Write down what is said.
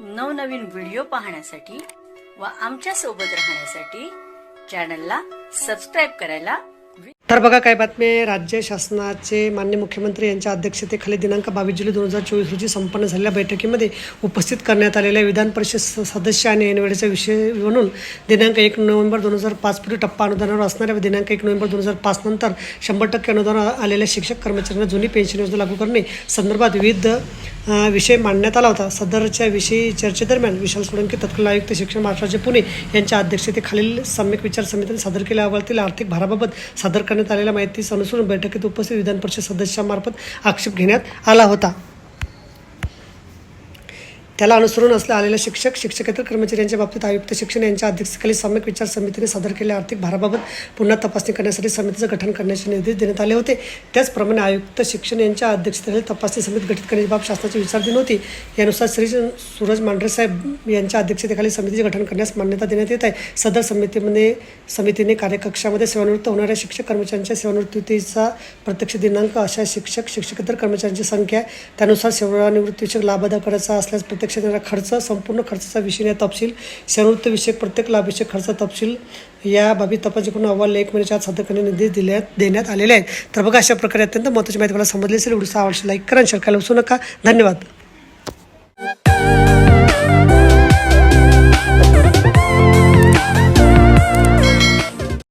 नवनवीन व्हिडिओ पाहण्यासाठी व आमच्यासोबत राहण्यासाठी चॅनलला सबस्क्राईब करायला तर बघा काय बातमी राज्य शासनाचे मान्य मुख्यमंत्री यांच्या अध्यक्षतेखाली दिनांक बावीस जुलै दोन हजार चोवीस रोजी संपन्न झालेल्या बैठकीमध्ये उपस्थित करण्यात आलेल्या विधान परिषद सदस्य आणि ऐनवेळेचा विषय म्हणून दिनांक एक नोव्हेंबर दोन हजार पाच पूर्वी टप्पा अनुदानावर असणाऱ्या व दिनांक एक नोव्हेंबर दोन हजार पाच नंतर शंभर टक्के अनुदान आलेल्या शिक्षक कर्मचाऱ्यांना जुनी पेन्शन योजना लागू करणे संदर्भात विविध विषय मांडण्यात आला होता. सदरच्या विषयी चर्चेदरम्यान विशाल सोळंकी तत्कालीन आयुक्त शिक्षण महाराष्ट्राचे पुणे यांच्या अध्यक्षतेखालील सम्यक विचार समितीने सादर केलेल्या अहवालातील आर्थिक भाराबाबत सादर करण्यात आलेल्या माहितीस अनुसरून बैठकीत उपस्थित विधान परिषद सदस्यांमार्फत आक्षेप घेण्यात आला होता. त्याला अनुसरून असले आलेल्या शिक्षक शिक्षकेतर कर्मचाऱ्यांच्या बाबतीत आयुक्त शिक्षण यांच्या अध्यक्षतेखाली सम्यक विचार समितीने सादर केलेल्या आर्थिक भाराबाबत पुन्हा तपासणी करण्यासाठी समितीचं गठन करण्याचे निर्देश देण्यात आले होते. त्याचप्रमाणे आयुक्त शिक्षण यांच्या अध्यक्षतेखाली तपासणी समिती गठीत करण्याची बाब शासनाची विचारधीन होती यानुसार श्री सूरज मांढरेसाहेब यांच्या अध्यक्षतेखाली समितीचे गठन करण्यास मान्यता देण्यात येत आहे. सदर समितीमध्ये समितीने कार्यकक्षामध्ये सेवानिवृत्त होणाऱ्या शिक्षक कर्मचाऱ्यांच्या सेवानिवृत्तीचा प्रत्यक्ष दिनांक अशा शिक्षक शिक्षकेतर कर्मचाऱ्यांची संख्या त्यानुसार सेवानिवृत्तीविषयक लाभ अदा करायचा असल्यास प्रत्यक्ष येणारा खर्च संपूर्ण खर्चाचा विषय तपशील. सेवानिवृत्ती विषयक प्रत्येक लाभविषयक खर्च तपशील. या बाबी तपासणी करून अहवाल एक महिन्याच्या आत सादर करण्याचे निर्देश दिल्यात देण्यात आलेले आहेत. तर बघा अशा प्रकारे अत्यंत महत्त्वाची माहिती मला समजली असेल व्हिडिओ आवडशी लाईक करा आणि शेअर करायला विसरू नका. धन्यवाद.